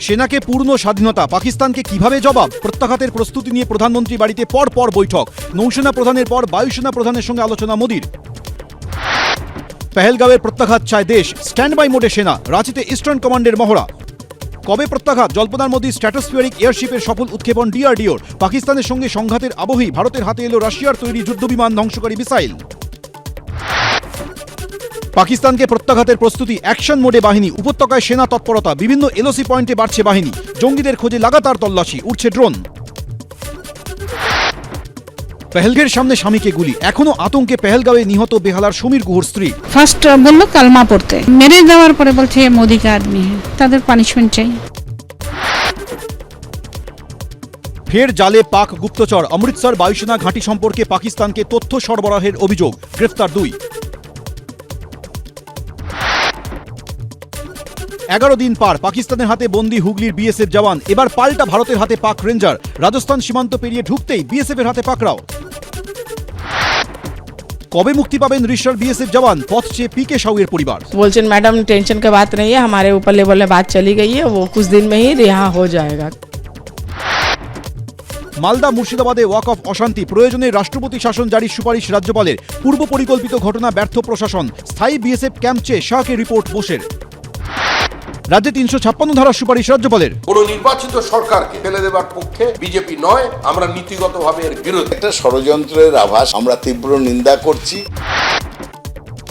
সেনাকে পূর্ণ স্বাধীনতা, পাকিস্তানকে কীভাবে জবাব? প্রত্যাঘাতের প্রস্তুতি নিয়ে প্রধানমন্ত্রী বাড়িতে পর পর বৈঠক। নৌসেনা প্রধানের পর বায়ুসেনা প্রধানের সঙ্গে আলোচনা মোদির। পেহেলগাঁওয়ের প্রত্যাঘাত চায় দেশ। স্ট্যান্ড বাই মোডে সেনা। রাঁচিতে ইস্টার্ন কমান্ডের মহড়া। কবে প্রত্যাঘাত? জল্পনার মোদী স্ট্র্যাটোস্ফিয়ারিক এয়ারশিপের সফল উৎক্ষেপণ ডিআরডিওর। পাকিস্তানের সঙ্গে সংঘাতের আবহেই ভারতের হাতে এলো রাশিয়ার তৈরি যুদ্ধবিমান ধ্বংসকারী মিসাইল। পাকিস্তানকে প্রত্যাঘাতের প্রস্তুতি অ্যাকশন মোডে বাহিনী উপত্যকায় সেনা তৎপরতা বিভিন্ন এলওসি পয়েন্টে বাড়ছে বাহিনী। জঙ্গিদের খোঁজে লাগাতার তল্লাশি উঠছে ড্রোন। পেহেলগের সামনে স্বামীকে গুলি এখনও আতঙ্কে পেহেলগাঁওয়ে নিহত বেহালার সমীর গুহর স্ত্রী। ফার্স্ট বলল কালমা পড়তে। মেরে দেওয়ার পরে বলছে "এ মোদি কা আদমি তাদের পানিশমেন্ট চাই। ফের জালে পাক গুপ্তচর অমৃতসর বায়ুসেনা ঘাঁটি সম্পর্কে পাকিস্তানকে তথ্য সরবরাহের অভিযোগ গ্রেফতার দুই। এগারো দিন পার পাকিস্তানের হাতে বন্দি হুগলির বিএসএফ জওয়ান এবার পাল্টা ভারতের হাতে পাক রেঞ্জার রাজস্থান সীমান্ত পেরিয়ে ঢুকতেই বিএসএফ এর হাতে পাকড়াও কবে মুক্তি পাবেন রিশার বিএসএফ জওয়ান পথ চেয়ে পিকে সাউয়ের পরিবার बोलचन मैडम टेंशन की बात नहीं है हमारे ऊपर लेवल में बात चली गई है वो कुछ दिन में ही रिहा हो जाएगा মালদা মুর্শিদাবাদে ওয়াক অফ অশান্তি প্রয়োজনে রাষ্ট্রপতি শাসন জারির সুপারিশ রাজ্যপালের পূর্ব পরিকল্পিত ঘটনা ব্যর্থ প্রশাসন স্থায়ী বিএসএফ ক্যাম্প চেয়ে শাহকে রিপোর্ট বোসের রাজ্যে তিনশো ছাপ্পান্ন ধারার সুপারিশ রাজ্যপালের কোন নির্বাচিত সরকারকে ফেলে দেবার পক্ষে বিজেপি নয় আমরা নীতিগতভাবে এর বিরোধী। একটা ষড়যন্ত্রের আভাস আমরা তীব্র নিন্দা করছি।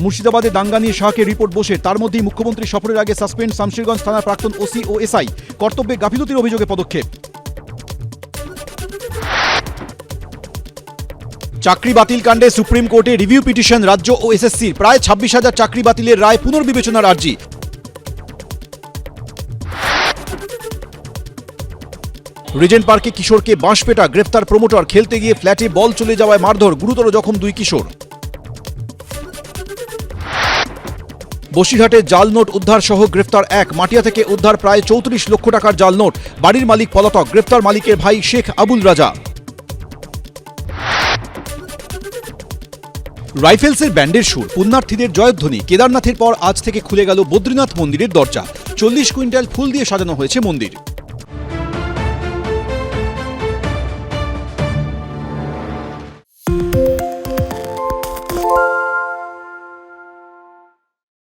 মুর্শিদাবাদে দাঙ্গা নিয়ে শাহকে রিপোর্ট বসে তার মধ্যেই মুখ্যমন্ত্রী সফরের আগে সাসপেন্ড শামশেরগঞ্জ থানার প্রাক্তন ওসি ও এসআই কর্তব্যে গাফিলতির অভিযোগে পদক্ষেপ। চাকরি বাতিল কাণ্ডে সুপ্রিম কোর্টে রিভিউ পিটিশন রাজ্য ও এসএসসির প্রায় ছাব্বিশ হাজার চাকরি বাতিলের রায় পুনর্বিবেচনার আর্জি। রিজেন্ট পার্কে কিশোরকে বাঁশপেটা গ্রেফতার প্রমোটার খেলতে গিয়ে ফ্ল্যাটে বল চলে যাওয়ায় মারধর, গুরুতর জখম দুই কিশোর। বসিরহাটে জাল নোট উদ্ধার সহ গ্রেফতার এক, মাটিয়া থেকে উদ্ধার প্রায় চৌত্রিশ লক্ষ টাকার জাল নোট, বাড়ির মালিক পলাতক গ্রেফতার মালিকের ভাই শেখ আবুল রাজা। রাইফেলসের ব্যান্ডের সুর, পুণ্যার্থীদের জয়ধ্বনি, কেদারনাথের পর আজ থেকে খুলে গেল বদ্রীনাথ মন্দিরের দরজা, চল্লিশ কুইন্টাল ফুল দিয়ে সাজানো হয়েছে মন্দির।